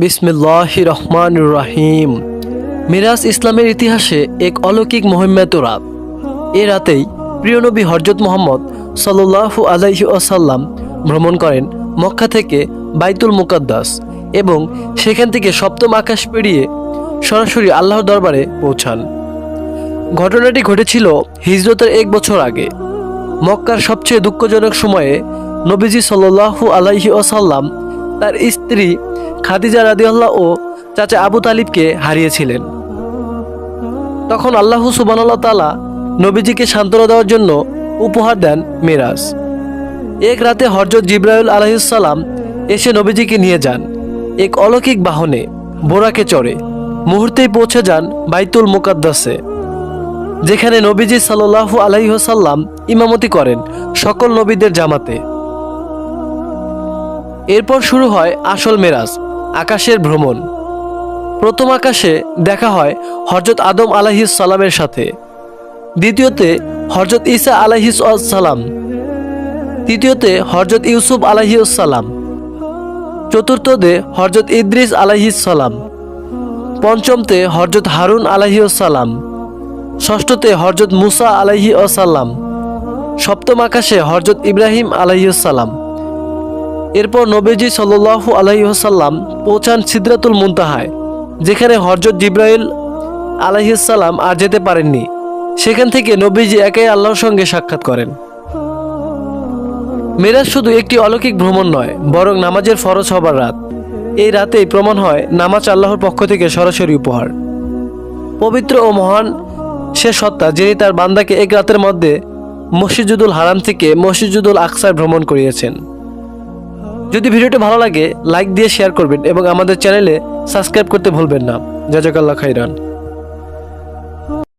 বিসমিল্লাহ রহমান রাহিম। মিরাজ ইসলামের ইতিহাসে এক অলৌকিক মহিমাত রাত এ রাতেই প্রিয়নবী হরজত মোহাম্মদ সাল্লাহু আলাইহি আসাল্লাম ভ্রমণ করেন মক্কা থেকে বাইতুল মুকাদ্দাস এবং সেখান থেকে সপ্তম আকাশ পেরিয়ে সরাসরি আল্লাহর দরবারে পৌঁছান। ঘটনাটি ঘটেছিল হিজরতের এক বছর আগে। মক্কার সবচেয়ে দুঃখজনক সময়ে নবীজি সাল্লাহু আলাইহি আসাল্লাম তার স্ত্রী খাদিজা রাদিয়াল্লাহ ও চাচা আবু তালিবকে হারিয়েছিলেন। তখন আল্লাহ সুবানাল্লাহ তালা নবীজিকে সান্ত্বনা দেওয়ার জন্য উপহার দেন মিরাজ। এক রাতে হরজত জিব্রাইল আলহিসাল্লাম এসে নবীজিকে নিয়ে যান। এক অলৌকিক বাহনে বোরাকে চড়ে। মুহূর্তেই পৌঁছে যান বাইতুল মুকাদ্দাসে, যেখানে নবীজি সাল্লাহু আলাইহসাল্লাম ইমামতি করেন সকল নবীদের জামাতে। এরপর শুরু হয় আসল মেরাজ, আকাশের ভ্রমণ। প্রথম আকাশে দেখা হয় হরজত আদম আলাহিস সালামের সাথে। দ্বিতীয়তে হরজত ঈসা আলাহিস সালাম। তৃতীয়তে হরজত ইউসুফ আলাহিসাল্লাম চতুর্থতে হরজত ইদ্রিস সালাম। পঞ্চমতে হরজত হারুন আলাহিসাল্লাম ষষ্ঠতে হরজত মুসা আলাহি আসাল্লাম সপ্তম আকাশে হরজত ইব্রাহিম আলাইসাল্লাম এরপর নবীজি সাল্লু আলাইসাল্লাম পৌঁছান সিদ্রাতুল মুনতাহায়, যেখানে হরজত জিব্রাইল আলাইসাল্লাম আর যেতে পারেননি। সেখান থেকে নবীজি একাই আল্লাহর সঙ্গে সাক্ষাৎ করেন। মেরাজ শুধু একটি অলৌকিক ভ্রমণ নয়, বরং নামাজের ফরজ হবার রাত। এই রাতেই প্রমাণ হয়, নামাজ আল্লাহর পক্ষ থেকে সরাসরি উপহার। পবিত্র ও মহান সে সত্তা যিনি তার বান্দাকে এক রাতের মধ্যে মসজিদুল হারাম থেকে মসজিদুল আকসার ভ্রমণ করিয়েছেন। যদি ভিডিওটি ভালো লাগে লাইক দিয়ে শেয়ার করবেন এবং আমাদের চ্যানেলে সাবস্ক্রাইব করতে ভুলবেন না। জাজাকাল্লা খাইরান।